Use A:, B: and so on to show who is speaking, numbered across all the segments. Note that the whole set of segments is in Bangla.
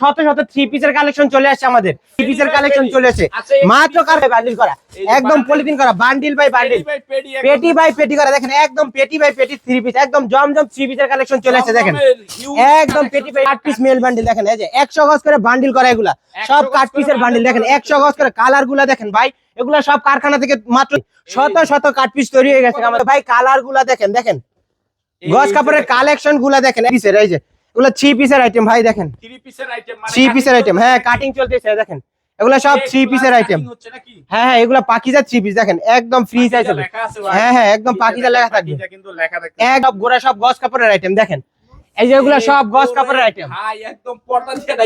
A: শত শত থ্রি পিসের কালেকশন চলে আসছে আমাদের। থ্রি পিসের কালেকশন চলে
B: আচ্ছা,
A: মাত্র কার বান্ডিল করা। একদম পলিথিন করা বান্ডিল বাই বান্ডিল
B: পেটি বাই পেটি
A: করা দেখেন একদম পেটি বাই পেটি থ্রি পিস একদম জমজম থ্রি পিসের কালেকশন চলে দেখেন। একদম পেটি বাই আট পিস মেল বান্ডিল দেখেন এই যে একশো গজ করে বান্ডিল করা এগুলা। সব কাট পিসের বান্ডিল দেখেন
B: করা।
A: একশো গজ করে কালারগুলা দেখেন ভাই এগুলা সব কারখানা থেকে মাত্র শত শত কাট পিস তৈরি হয়ে গেছে। আমাদের ভাই কালারগুলা দেখেন দেখেন। গজ কাপড়ের কালেকশনগুলা দেখেন এই যে। এগুলো থ্রি পিসের আইটেম ভাই দেখেন। থ্রি পিসের আইটেম হ্যাঁ কাটিং চলতেছে দেখেন। এগুলো সব থ্রি পিসের আইটেম? হ্যাঁ হ্যাঁ এগুলো পাকিজা থ্রি পিস দেখেন একদম ফ্রি সাইজ। হ্যাঁ হ্যাঁ একদম পাকিজা লেখা থাকবে। একদম গোড়া সব গজ কাপড়ের আইটেম দেখেন। এই যে এগুলো সব গজ কাপড়ের আইটেম
B: একদম পর্দা দিয়ে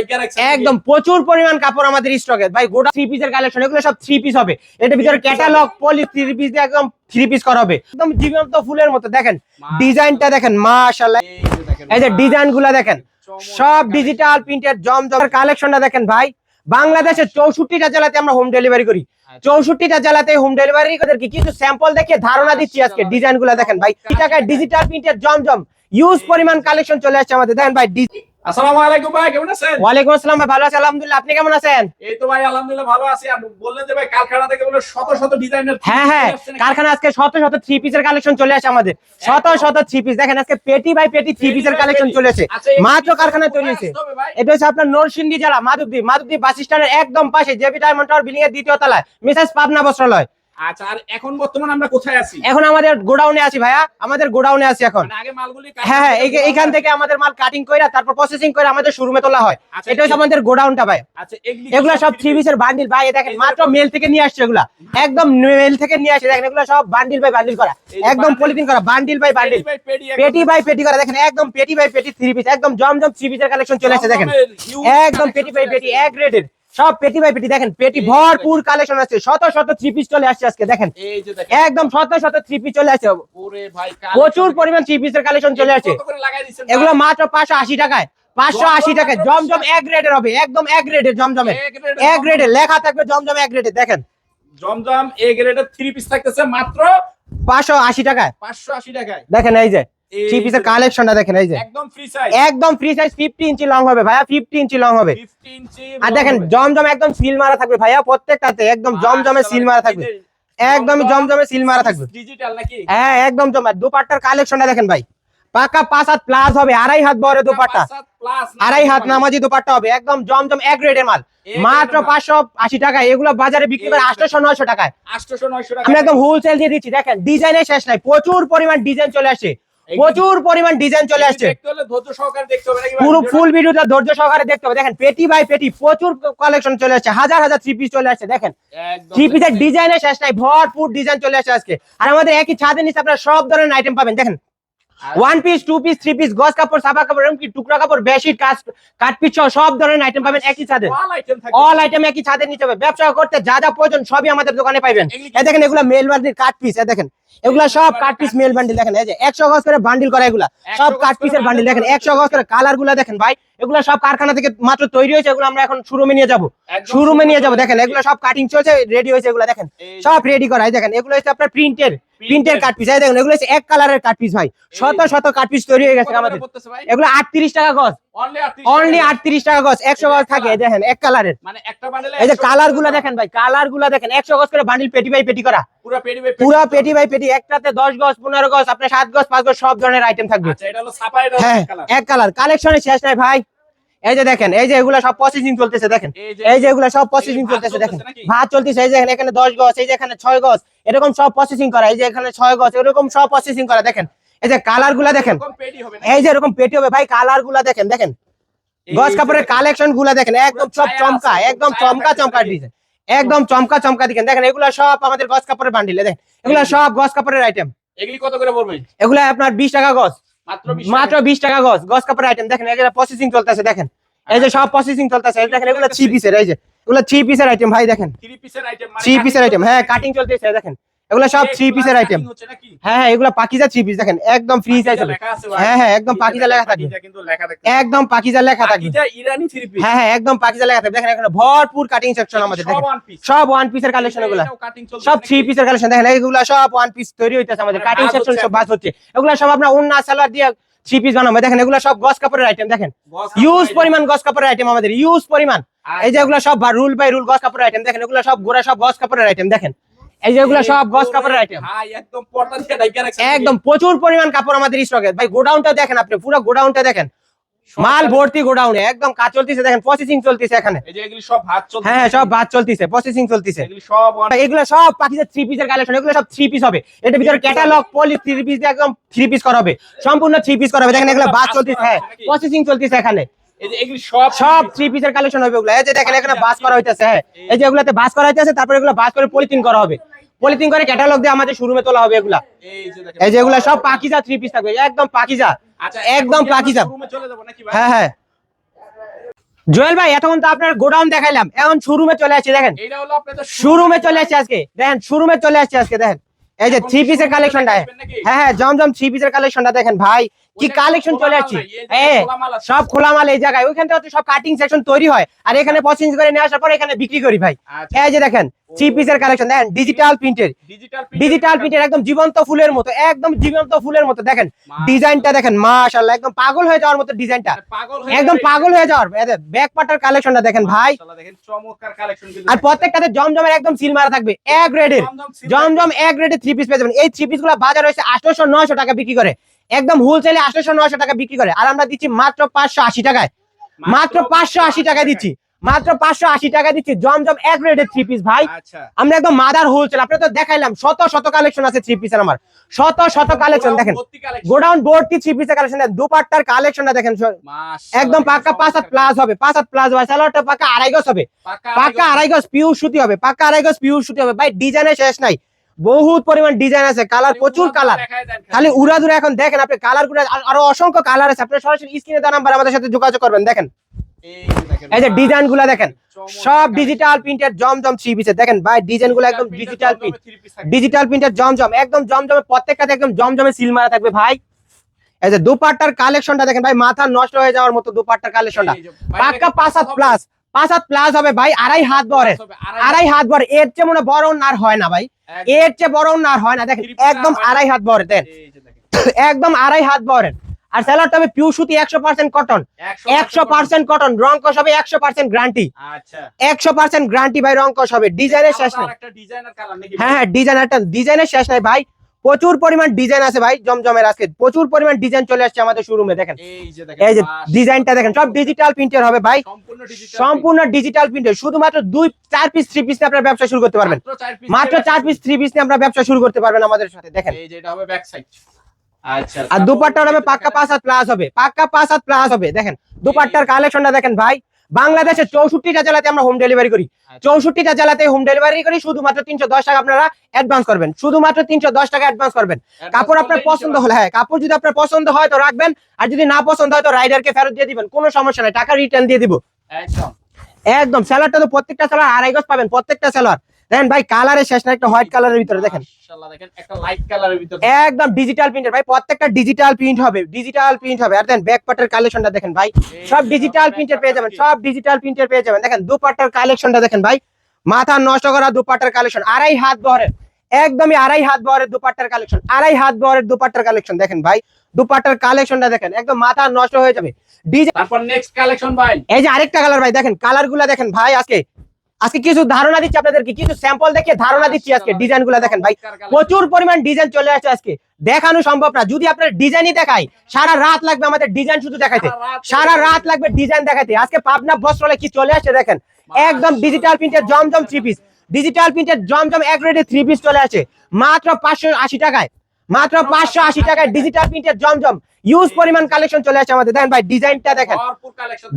A: একদম প্রচুর পরিমাণ কাপড় আমাদের স্টকে ভাই গোটা থ্রি পিসের কালেকশন এগুলো সব থ্রি পিস হবে। এটার ভিতরে ক্যাটালগ পলি থ্রি পিস দিয়ে একদম থ্রি পিস করা হবে। একদম জীবন্ত ফুলের মতো দেখেন। ডিজাইনটা দেখেন মাশাআল্লাহ।
B: এই যে
A: ডিজাইনগুলা দেখেন সব। ডিজিটাল প্রিন্টেড জমজমের কালেকশনটা দেখেন ভাই। বাংলাদেশের চৌষট্টিটা জেলাতে আমরা হোম ডেলিভারি করি।
B: আচ্ছা।
A: চৌষট্টিটা জেলাতে হোম ডেলিভারি কিছু স্যাম্পল দেখে ধারণা দিচ্ছি আজকে ডিজাইনগুলা দেখেন ভাই। টাকায় ডিজিটাল প্রিন্টেড জমজম। ইউজ পরিমাণ কালেকশন চলে আসছে আমাদের। দেখেন ভাই ডি-
B: আসসালামু আলাইকুম ভাই কেমন আছেন?
A: ওয়ালাইকুম আসসালাম ভাই ভালো আছি আলহামদুলিল্লাহ। আপনি কেমন আছেন?
B: এই তো ভাই আলহামদুলিল্লাহ ভালো আছি। আর বললেন যে ভাই কারখানা থেকে বলে শত শত ডিজাইনের
A: হ্যাঁ হ্যাঁ কারখানা আজকে শত শত থ্রি পিসের কালেকশন চলে আসে আমাদের। শত শত থ্রি পিস দেখেন আজকে পেটি বাই পেটি থ্রি পিসের কালেকশন চলে
B: আচ্ছা,
A: মাত্র কারখানা তৈরি হয়েছে। এটা হচ্ছে আপনার নরসিংদী জেলা মাধবদ্বীপ মাধবদ্বীপ বাস স্ট্যান্ডের একদম পাশে জেবি ডায়মন্ড টাওয়ার বিল্ডিং এর দ্বিতীয় তলায়। মিসেস পাবনা বস্ত্রালয়।
B: আচ্ছা আর এখন বর্তমানে আমরা কোথায় আছি?
A: এখন আমাদের গোডাউনে আছি ভাইয়া। আমাদের গোডাউনে আছি এখন।
B: মানে আগে মালগুলি
A: হ্যাঁ হ্যাঁ এই- থেকে আমাদের মাল কাটিং করে তারপর প্রসেসিং করে আমাদের শোরুমে তোলা হয়।
B: আচ্ছা,
A: এটা হচ্ছে আমাদের গোডাউনটা ভাই।
B: আচ্ছা এগুলা
A: সব থ্রি পিসের বান্ডিল ভাই দেখেন মাত্র মেল থেকে নিয়ে আসছে এগুলা। একদম মেল থেকে নিয়ে আসছে দেখেন এগুলা সব বান্ডিল বাই বান্ডিল করা। একদম পলিথিন করা বান্ডিল বাই বান্ডিল
B: পেটি পেটি
A: পেটি বাই পেটি করা দেখেন একদম পেটি বাই পেটি থ্রি পিস একদম জমজম থ্রি পিসের কালেকশন চলে আসছে দেখেন। একদম পেটি বাই পেটি এক রেটের সব পেটি বাই পেটি দেখেন পেটি ভরপুর কালেকশন আছে শত শত থ্রি পিস চলে আসছে আজকে দেখেন। একদম শত শত থ্রি পিস চলে আসছে। প্রচুর পরিমাণ থ্রি পিসের কালেকশন চলে আসছে। এগুলো মাত্র পাঁচশো আশি টাকায় পাঁচশো আশি টাকায় জমজম এক রেটের হবে একদম এক রেটের জমজমে।
B: এক রেটের
A: লেখা থাকবে জমজম এক রেটের দেখেন।
B: জমজম এ গ্রেডের থ্রি পিস থাকতেছে মাত্র
A: পাঁচশো আশি টাকায়।
B: পাঁচশো আশি টাকায়।
A: দেখেন এই যে থ্রি পিসের কালেকশনটা দেখেন এই যে।
B: একদম ফ্রি সাইজ
A: একদম free size fifty inch long হবে ভাইয়া ফিফটি ইঞ্চি লং হবে।
B: 50 ইঞ্চি
A: আর দেখেন জমজম একদম সিল মারা থাকবে ভাইয়া প্রত্যেকটাতে একদম জমজমে সিল মারা থাকবে। একদম জমজমে সিল মারা থাকবে।
B: ডিজিটাল নাকি?
A: হ্যাঁ একদম জমা। দুপাট্টার কালেকশনটা দেখেন ভাই। পাকা পাঁচ হাত প্লাস হবে আড়াই হাত বড় দুপাট্টা। আড়াই হাত নামাজি দুপাট্টা হবে একদম জমজম এক রেটের মাল। মাত্র পাঁচশো আশি টাকায় এগুলো বাজারে বিক্রি করে আটশো নয়শো টাকায়।
B: 800 900 টাকা
A: আমি একদম হোলসেল দিয়ে দিচ্ছি দেখেন ডিজাইনের শেষ নাই প্রচুর পরিমাণ ডিজাইন চলে
B: এই-
A: প্রচুর পরিমাণ ডিজাইন চলে আসছে? পুরো ফুল ভিডিওটা ধৈর্য সহকারে দেখতে হবে। দেখেন পেটি বাই পেটি প্রচুর কালেকশন চলে আসছে। হাজার হাজার থ্রি পিস চলে আসছে দেখেন। থ্রি পিসের ডিজাইনের শেষ নাই ভরপুর ডিজাইন চলে আসছে আজকে। আর আমাদের একই ছাদের নিচে আপনারা সব ধরনের আইটেম পাবেন। দেখেন one piece two piece three piece গজ কাপড় সাবা কাপড় এমনকি টুকরা কাপড় বেডশিট কাজ কাঠ পিস সহ সব ধরনের আইটেম পাবেন একই ছাদে। অল আইটেম একই ছাদের নিচে হবে। ব্যবসা করতে যা যা প্রয়োজন সবই আমাদের দোকানে
B: কি-
A: এই দেখেন এগুলা মেল বান্ডিল কাট পিস এই দেখেন। এগুলা সব কাট পিস মেল বান্ডিল দেখেন এই যে একশো গজ করে বান্ডিল করা এগুলা। সব
B: গজ
A: কাট পিসের বান্ডিল দেখেন। একশো গজ করে কালারগুলা দেখেন ভাই। এগুলা সব কারখানা থেকে মাত্র তৈরি হয়েছে এগুলো আমরা এখন শোরুমে নিয়ে যাব। শোরুমে নিয়ে যাব। দেখেন এগুলো সব কাটিং চলছে রেডি হয়েছে এগুলো দেখেন। সব রেডি করা এই দেখেন এগুলো হচ্ছে আপনার প্রিন্টের প্রিন্টের কাট পিস দেখেন এগুলো হচ্ছে এক কালারের কাট পিস ভাই শত শত কাট পিস তৈরি হয়ে গেছে আমাদের। এগুলো আটত্রিশ টাকা গজ। অনলি আটত্রিশ টাকা গজ। একশো গজ থাকে দেখেন এক কালারের।
B: মানে একটা
A: এই যে কালারগুলা দেখেন ভাই কালারগুলা দেখেন একশো গজ করে বান্ডিল পেটি বাই পেটি করা।
B: পুরা পেটি বাই
A: পেটি একটাতে দশ গজ পনেরো গজ আপনার সাত গজ পাঁচ গজ সব ধরনের আইটেম থাকবে।
B: আচ্ছা
A: হ্যাঁ এক কালার। কালেকশনের শেষ নাই ভাই। এই যে দেখেন এই যে এগুলা সব প্রসেসিং চলতেছে দেখেন এই যে এগুলা সব প্রসেসিং চলতেছে দেখেন ভাত চলতেছে এই যে এখানে এখানে দশ গজ এই যে এখানে ছয় গজ এরকম সব প্রসেসিং করা এই যে এখানে ছয় গজ এরকম সব প্রসেসিং করা দেখেন এই যে কালারগুলা দেখেন এই যে এরকম পেটি হবে ভাই কালারগুলা দেখেন দেখেন গজ কাপড়ের কালেকশনগুলা দেখেন একদম সব চমকা একদম চমকা চমকা? ডিজাইন একদম চমকা চমকা দেখেন দেখেন এগুলা সব আমাদের গজ কাপড়ের বান্ডিলে দেখেন এগুলা সব গজ কাপড়ের আইটেম
B: এগুলি কত করে পড়বে
A: এগুলা আপনার বিশ টাকা গজ
B: মাত্র
A: বিশ টাকা। গস গস কাপড়ের আইটেম দেখেন এগুলা প্রসেসিং চলতেছে দেখেন। এই যে সব প্রসেসিং চলতেছে দেখেন এগুলো থ্রি পিসের এই যে। এগুলো থ্রি পিসের আইটেম ভাই দেখেন।
B: থ্রি পিসের আইটেম
A: থ্রি পিসের আইটেম হ্যাঁ কাটিং চলতেছে দেখেন। এগুলো সব থ্রি পিসের আইটেম হ্যাঁ হ্যাঁ এগুলো পাকিজা থ্রি পিস দেখেন একদম ফ্রি সাইজ
B: লেখা আছে ভাই।
A: হ্যাঁ হ্যাঁ একদম পাকিজা লেখা থাকবে। একদম পাকিজা লেখা থাকবে। হ্যাঁ হ্যাঁ একদম পাকিজা লেখা থাকবে। দেখেন এখানে ভরপুর কাটিং সেকশন আমাদের
B: সব ওয়ান
A: পিসের কালেকশন এগুলো। সব থ্রি পিসের কালেকশন দেখেন এগুলো সব ওয়ান পিস তৈরি হইতেছে আমাদের। কাটিং সেকশন সব বাস হচ্ছে। এগুলো সব আপনার উন্না সালোয়ার দিয়ে থ্রি পিস বানাবো। দেখেন এগুলো সব গস কাপড়ের আইটেম দেখেন। ইউজ পরিমাণ গস কাপড়ের আইটেম আমাদের ইউজ পরিমাণ। এই যে এগুলো সব রুল বাই রুল গস কাপড়ের আইটেম দেখেন এগুলো সব গোড়া সব গস কাপড়ের আইটেম দেখেন। এই যে সব গস কাপড়ের আইটেম
B: একদম পর্দা দিয়ে ঢাইকা রাখছেন
A: একদম প্রচুর পরিমাণ কাপড় আমাদের স্টকে ভাই গোডাউনটা দেখেন আপনি পুরো গোডাউনটা দেখেন। মাল ভর্তি গোডাউনে একদম কাজ চলতেছে দেখেন প্রসেসিং চলতেছে এখানে। হ্যাঁ সব বাদ চলতেছে প্রসেসিং চলতেছে।
B: এগুলি সব
A: থ্রি পিসের কালেকশন এগুলো সব থ্রি পিস হবে। এটার ভিতরে ক্যাটালগ পলি থ্রি পিস একদম থ্রি পিস করা হবে। সম্পূর্ণ থ্রি পিস করা হবে। দেখেন এগুলো বাস চলতেছে হ্যাঁ প্রসেসিং চলতেছে এখানে।
B: এই যে এগুলি সব
A: সব থ্রি পিসের কালেকশন হবে এই যে দেখেন এখানে বাস করা হইতেছে হ্যাঁ। এই যে এগুলাতে বাস করা হইতেছে তারপরে এগুলো বাস করে পলিথিন করা হবে। পলিথিন করে ক্যাটালগ দিয়ে আমাদের শোরুমে তোলা হবে এগুলা।
B: এই যে
A: এগুলা সব পাকিজা থ্রি পিস থাকবে একদম পাকিজা
B: আচ্ছা
A: একদম পাকিজা।
B: শোরুমে চলে যাব নাকি ভাই?
A: হ্যাঁ হ্যাঁ। জুয়েল ভাই এতক্ষণ তো আপনার গোডাউন দেখাইলাম এখন শোরুমে চলে আসছে দেখেন।
B: এইটা হলো আপনাদের
A: শোরুমে চলে আসছে আজকে দেখেন শোরুমে চলে আসছে আজকে দেখেন। এই যে থ্রি পিসের কালেকশনটা? হ্যাঁ হ্যাঁ জমজম থ্রি পিসের কালেকশনটা দেখেন ভাই। কি কালেকশন চলে আসছে। সব খোলা মাল এই জায়গায়। ওইখান থেকে সব কাটিং সেকশন তৈরি হয়। আর এখানে পছন্দ করে নিয়ে আসার পর এখানে বিক্রি করি ভাই।
B: আচ্ছা।
A: এই যে দেখেন থ্রি পিসের কালেকশন দেখেন ডিজিটাল প্রিন্টের
B: ডিজিটাল
A: ডিজিটাল প্রিন্টের একদম জীবন্ত ফুলের মতো একদম জীবন্ত ফুলের মতো। দেখেন ডিজাইনটা দেখেন মাশাআল্লাহ একদম পাগল হয়ে যাওয়ার মতো ডিজাইনটা
B: পাগল
A: একদম পাগল হয়ে যাওয়ার। ব্যাক পার্টার কালেকশনটা দেখেন ভাই। আর প্রত্যেকটাতে জমজমের একদম সিল মারা থাকবে এক গ্রেডের
B: জমজম
A: এক রেটে থ্রি পিস পেয়ে যাবেন। এই থ্রি পিসগুলো বাজার হয়েছে আঠারোশো নয়শো টাকা বিক্রি করে। একদম হোলসেলে আঠারোশো নয়শো টাকা বিক্রি করে। আর আমরা দিচ্ছি মাত্র পাঁচশো আশি টাকায়। মাত্র পাঁচশো আশি টাকা দিচ্ছি। মাত্র পাঁচশো আশি টাকা দিচ্ছি। জমজম এক রেটের থ্রি পিস ভাই।
B: আচ্ছা।
A: আমরা একদম মাদার হোলসেল আপনি তো দেখাইলাম শত শত কালেকশন আছে থ্রি পিসের আমার। শত শত কালেকশন দেখেন। গোডাউন ভর্তি থ্রি পিসের কালেকশন দুপাট্টার কালেকশনটা দেখেন একদম পাক্কা পাঁচ হাত প্লাস হবে। পাঁচ হাত প্লাস হবে স্যালোয়ারটা পাক্কা আড়াই গজ হবে। পাক্কা আড়াই গজ। পিউর সুতি হবে। পাক্কা আড়াই গজ পিউর সুতি হবে। ভাই ডিজাইনের শেষ নাই। বহুত পরিমাণ ডিজাইন আছে কালার প্রচুর কালার খালি উড়াদুরা এখন দেখেন আপনি কালারগুলো আরও অসংখ্য কালার আছে। আপনি সরাসরি স্ক্রিনে দেওয়া নাম্বার আমাদের সাথে যোগাযোগ করবেন দেখেন। এই যে ডিজাইনগুলা দেখেন সব ডিজিটাল প্রিন্টের জমজম থ্রি পিসের দেখেন ভাই ডিজাইনগুলো একদম ডিজিটাল প্রিন্ট ডিজিটাল প্রিন্টের জমজম একদম জমজমে প্রত্যেকটাতে একদম জমজমে সিল মারা থাকবে ভাই। এই যে দুপাট্টার কালেকশনটা দেখেন ভাই মাথা নষ্ট হয়ে যাওয়ার মতো দুপাট্টার কালেকশনটা পাক্কা পাঁচ প্লাস পাঁচ হাত প্লাস হবে ভাই আড়াই হাত বরের আড়াই হাত। বর এর চেয়ে মনে বড় আর হয় না ভাই। এর চেয়ে বড় আর হয় না। দেখেন একদম আড়াই হাত বরের দেন। একদম আড়াই হাত বরের আর স্যালাডটা হবে পিউ সুতি একশো পার্সেন্ট কটন একশো পার্সেন্ট কটন রং কষ হবে একশো পার্সেন্ট
B: আচ্ছা।
A: একশো পার্সেন্ট ভাই রং কষ হবে। ডিজাইনের শেষ নাই। হ্যাঁ হ্যাঁ ডিজাইনের শেষ নাই ভাই। প্রচুর পরিমাণ ডিজাইন আছে ভাই জমজমের আজকে। প্রচুর পরিমাণ ডিজাইন চলে আসছে আমাদের শোরুমে দেখেন।
B: এই যে
A: ডিজাইনটা দেখেন সব ডিজিটাল প্রিন্টের হবে ভাই।
B: সম্পূর্ণ ডিজিটাল
A: প্রিন্টের শুধুমাত্র দুই চার পিস থ্রি পিস নিয়ে আপনারা ব্যবসা শুরু করতে পারবেন। মাত্র চার পিস থ্রি পিস নিয়ে আমরা ব্যবসা শুরু করতে পারবেন আমাদের সাথে দেখেন।
B: এই যে এটা হবে ব্যাক সাইড আচ্ছা
A: আর দুপাট্টার হবে পাক্কা পাঁচ হাত প্লাস হবে পাক্কা পাঁচ হাত প্লাস হবে দেখেন। দুপাট্টার কালেকশনটা দেখেন ভাই। বাংলাদেশের চৌষট্টিটা জেলাতে আমরা হোম ডেলিভারি করি। চৌষট্টিটা জেলাতে হোম ডেলিভারি করি শুধুমাত্র তিনশো দশ টাকা আপনারা অ্যাডভান্স করবেন। শুধুমাত্র তিনশো দশ টাকা অ্যাডভান্স করবেন। কাপড় আপনার পছন্দ হলে হ্যাঁ কাপড় যদি আপনার পছন্দ হয় তো রাখবেন আর যদি না পছন্দ হয় তো রাইডারকে ফেরত দিয়ে দিবেন কোনো সমস্যা নাই টাকা রিটার্ন দিয়ে দিব।
B: একদম।
A: একদম স্যালারটা তো প্রত্যেকটা স্যালার আড়াই গজ পাবেন প্রত্যেকটা স্যালাড দেখেন ভাই কালারের শেষ না একটা হোয়াইট কালারের ভিতরে দেখেন। একদম ডিজিটাল প্রিন্টের ভাই প্রত্যেকটা ডিজিটাল প্রিন্ট হবে ডিজিটাল প্রিন্ট হবে। আর দেন ব্যাক পার্টের কালেকশনটা দেখেন ভাই সব ডিজিটাল প্রিন্টের পেয়ে যাবেন সব ডিজিটাল প্রিন্টের পেয়ে যাবেন। দেখেন দুপাট্টার কালেকশনটা দেখেন ভাই মাথা নষ্ট করা দুপাট্টার কালেকশন আড়াই হাত বহরের একদমই আড়াই হাত বহরের দুপাট্টার কালেকশন আড়াই হাত বহরের দুপাট্টার কালেকশন দেখেন ভাই দুপাট্টার কালেকশনটা দেখেন একদম মাথা নষ্ট হয়ে যাবে। ডিজাইন
B: তারপর নেক্সট কালেকশন ভাই।
A: এই যে আরেকটা কালার ভাই দেখেন কালারগুলা দেখেন ভাই আজকে আজকে কিছু ধারণা দিচ্ছি আপনাদেরকে কিছু স্যাম্পল দেখে ধারণা দিচ্ছি আজকে ডিজাইনগুলা দেখেন ভাই। প্রচুর পরিমাণ ডিজাইন চলে আসছে আজকে। দেখানো সম্ভব না। যদি আপনার ডিজাইনই দেখাই সারা রাত লাগবে আমাদের ডিজাইন শুধু দেখাইতে। সারা রাত লাগবে। ডিজাইন দেখাইতে। আজকে পাবনা বস্ত্রালয় কি চলে আসছে দেখেন? একদম ডিজিটাল প্রিন্টের জমজম থ্রি পিস ডিজিটাল প্রিন্টের জমজম এক রেটে থ্রি পিস চলে আসে মাত্র পাঁচশো আশি টাকায়। মাত্র পাঁচশো আশি টাকায় ডিজিটাল প্রিন্টের জমজম ইউজ পরিমাণ কালেকশন চলে আসছে আমাদের। দেখেন ভাই ডিজাইনটা দেখেন।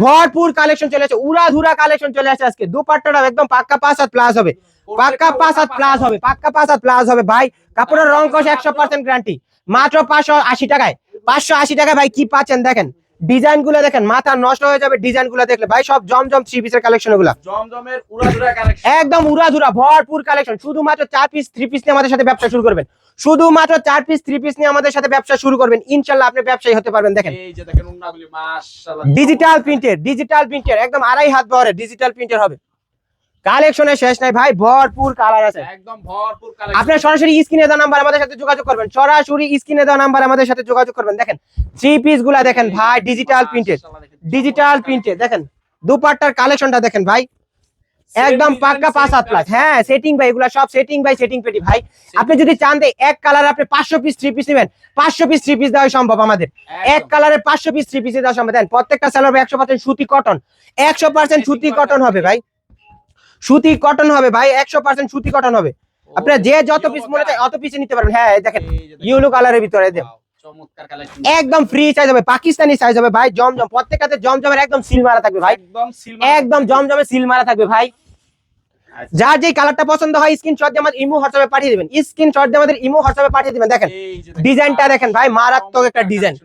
B: ভরপুর কালেকশন
A: চলে আসছে উড়া ধুরা কালেকশন চলে আসছে আজকে। দুপাট্টাটা একদম পাক্কা পাঁচ হাত প্লাস হবে পাক্কা পাঁচ হাত প্লাস হবে। পাক্কা পাঁচ হাত প্লাস হবে। ভাই কাপড়ের রং কষ একশো পার্সেন্ট গ্যারান্টি মাত্র পাঁচশো আশি টাকায়। পাঁচশো আশি টাকায় ভাই কি পাচ্ছেন দেখেন? ডিজাইনগুলো দেখেন মাথা নষ্ট হয়ে যাবে ডিজাইনগুলো দেখলে। ভাই সব জমজম থ্রি পিসের
B: কালেকশনগুলা
A: একদম উড়াধুরা ভরপুর কালেকশন শুধুমাত্র চার পিস থ্রি পিস নিয়ে আমাদের সাথে ব্যবসা শুরু করবেন। শুধুমাত্র চার পিস থ্রি পিস নিয়ে আমাদের সাথে ব্যবসা শুরু করবেন। ইনশাল্লাহ আপনি ব্যবসায়ী হতে পারবেন দেখেন। ডিজিটাল প্রিন্টের ডিজিটাল প্রিন্টের একদম আড়াই হাত বহরের ডিজিটাল প্রিন্টের হবে। কালেকশনের শেষ নাই ভাই ভরপুর কালার আছে।
B: একদম ভরপুর কালেকশন
A: আপনার সরাসরি স্ক্রিনে দেওয়া নাম্বার আমাদের সাথে যোগাযোগ করবেন। সরাসরি স্ক্রিনে দেওয়া নাম্বার আমাদের সাথে যোগাযোগ করবেন। দেখেন থ্রি পিসগুলা দেখেন ভাই ডিজিটাল প্রিন্টেড ডিজিটাল প্রিন্টেড দেখেন দুপাট্টার কালেকশনটা দেখেন ভাই। একদম পাক্কা পাঁচ হাত প্লাস হ্যাঁ সেটিং ভাই এগুলা সব সেটিং বাই সেটিং পেটি ভাই আপনি যদি চান যে এক কালার আপনি পাঁচশো পিস থ্রি পিস নেবেন পাঁচশো পিস থ্রি পিস দেওয়া সম্ভব আমাদের। এক কালারে পাঁচশো পিস থ্রি পিসে দেওয়া সম্ভব। দেন প্রত্যেকটা স্যালোর একশো পার্সেন্ট সুতি কটন একশো পার্সেন্ট সুতি কটন হবে ভাই। সুতি কটন হবে ভাই একশো পার্সেন্ট সুতি কটন হবে। আপনার যে যত পিস মনে চায় অত পিসে নিতে পারবেন। হ্যাঁ দেখেন ইউলো কালারের ভিতরে দেন
B: কালেকশন
A: একদম ফ্রি সাইজ হবে পাকিস্তানি সাইজ হবে ভাই জমজম প্রত্যেকটাতে জমজমের একদম সিল মারা থাকবে ভাই।
B: একদম সিলভার
A: একদম জমজমে সিল মারা থাকবে ভাই। যার যেই কালারটা পছন্দ হয় স্ক্রিনশট দিয়ে আমাদের ইমো হোয়াটসঅ্যাপে পাঠিয়ে দিবেন। স্ক্রিনশট দিয়ে আমাদের ইমো হোয়াটসঅ্যাপে পাঠিয়ে দিবেন দেখেন। ডিজাইনটা দেখেন ভাই মারাত্মক একটা ডিজাইন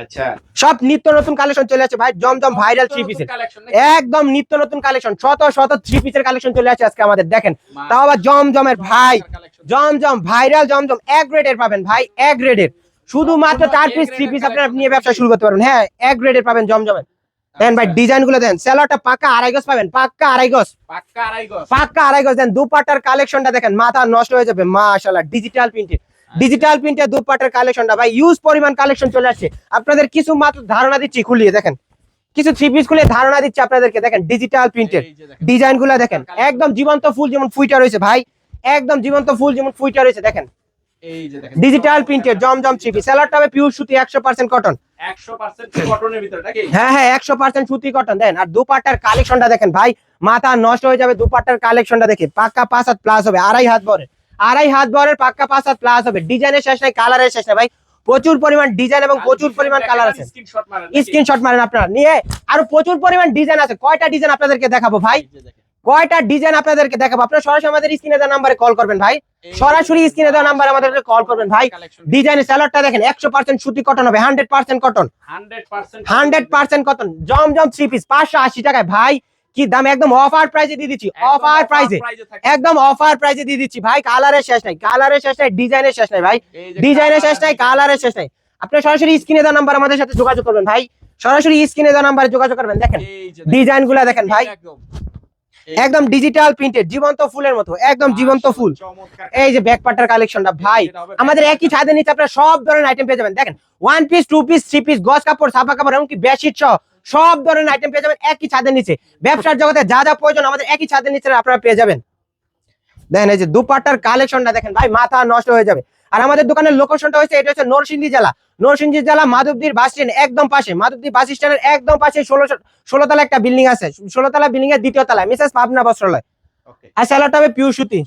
B: আচ্ছা।
A: সব নিত্য নতুন কালেকশন চলে আসছে ভাই জমজম ভাইরাল থ্রি পিসের একদম নিত্য নতুন কালেকশন শত শত থ্রি পিসের কালেকশন চলে আসছে আজকে আমাদের দেখেন। তাও আবার জমজমের ভাই। জমজম ভাইরাল জমজম এক গ্রেডের পাবেন ভাই এক গ্রেডের শুধুমাত্র চার পিস থ্রি পিস আপনারা নিয়ে ব্যবসা শুরু করতে পারবেন। হ্যাঁ এক গ্রেডের পাবেন জমজমের দেন ভাই ডিজাইনগুলো দেন। পাক্কা আড়াই গজ পাবেন পাক্কা আড়াই গজ।
B: পাক্কা আড়াই গজ।
A: পাক্কা আড়াই গজ। দেন দুপাটার কালেকশনটা দেখেন মাথা নষ্ট হয়ে যাবে মাশাআল্লাহ ডিজিটাল প্রিন্টেড ডিজিটাল প্রিন্টের দুপাটার কালেকশনটা ভাই ইউজ পরিমাণ কালেকশন চলে আসছে। আপনাদের কিছু মাত্র ধারণা দিচ্ছি খুলিয়ে দেখেন। কিছু থ্রি পিস খুলে ধারণা দিচ্ছি আপনাদেরকে দেখেন ডিজিটাল
B: দেখেন।
A: ডিজাইনগুলা দেখেন একদম জীবন্ত ফুল যেমন ফুইটা রয়েছে ভাই একদম জীবন্ত ফুল যেমন ফুইটা রয়েছে দেখেন। ডিজিটাল প্রিন্টেড জমজম স্যালাডটা হবে পিওর সুতি একশো পার্সেন্ট কটন
B: 100% কটনের ভিতর নাকি?
A: হ্যাঁ হ্যাঁ একশো পার্সেন্ট সুতি কটন দেন আর দুপাট্টার কালেকশনটা দেখেন ভাই মাথা নষ্ট হয়ে যাবে দুপাট্টার কালেকশনটা দেখে। পাক্কা পাঁচ হাত প্লাস হবে আড়াই হাত বরের। আড়াই হাত বরের পাক্কা পাঁচ হাত প্লাস হবে। ডিজাইনের শেষ নাই কালারের শেষ নাই ভাই। প্রচুর পরিমাণ ডিজাইন এবং প্রচুর পরিমাণ কালার আছে।
B: স্ক্রিনশট মারেন
A: স্ক্রিনশট মারেন আপনারা। নিয়ে আরও প্রচুর পরিমাণ ডিজাইন আছে। কয়টা ডিজাইন আপনাদেরকে দেখাবো ভাই? কয়টা ডিজাইন আপনাদেরকে দেখাবো? আপনারা সরাসরি আমাদের স্ক্রিনে দেওয়া নাম্বারে কল করবেন ভাই। সরাসরি স্ক্রিনে দেওয়া নাম্বারে আমাদেরকে কল করবেন ভাই। ডিজাইনের স্যালাডটা দেখেন একশো পার্সেন্ট সুতি কটন হবে hundred percent cotton
B: 100%
A: hundred percent cotton জমজম থ্রি পিস পাঁচশো আশি টাকায়। ভাই কি দাম? একদম অফার প্রাইসে দিয়ে দিচ্ছি অফার প্রাইসে একদম অফার প্রাইসে দিয়ে দিচ্ছি ভাই কালারের শেষ নাই কালারের শেষ নাই ডিজাইনের শেষ নাই ভাই। ডিজাইনের শেষ নাই কালারের শেষ নাই। আপনি সরাসরি স্ক্রিনে দেওয়া নাম্বার আমাদের সাথে যোগাযোগ করবেন ভাই। সরাসরি স্ক্রিনে দেওয়া নাম্বারে যোগাযোগ করবেন দেখেন। ডিজাইনগুলা দেখেন ভাই। একদম ডিজিটাল প্রিন্টেড জীবন্ত ফুলের মতো একদম জীবন্ত ফুল। এই যে ব্যাক পার্টার কালেকশনটা ভাই আমাদের একই ছাদের নিচে আপনারা সব ধরনের আইটেম পেয়ে যাবেন। দেখেন one piece two piece three piece গজ কাপড় ছাপা কাপড় এমনকি বেডশিট সহ সব ধরনের আইটেম পেয়ে যাবেন একই ছাদের নিচে। ব্যবসার জগতে যা যা প্রয়োজন আমাদের একই ছাদের নিচে আপনারা পেয়ে যাবেন। দেখেন এই যে দুপাট্টার কালেকশনটা দেখেন ভাই মাথা নষ্ট হয়ে যাবে। আর আমাদের দোকানের লোকেশনটা হচ্ছে এটা হচ্ছে নরসিংদী জেলা। নরসিংদী জেলা মাধবদীর বাস স্ট্যান্ড একদম পাশে। মাধবদী বাস স্ট্যান্ডের একদম পাশে ষোলো ষোলো তলা একটা বিল্ডিং আছে। ষোলো তলা বিল্ডিং এর দ্বিতীয় তলায় মিসেস পাবনা বস্ত্রালয়। আর স্যালারটা হবে পিউ সুতি।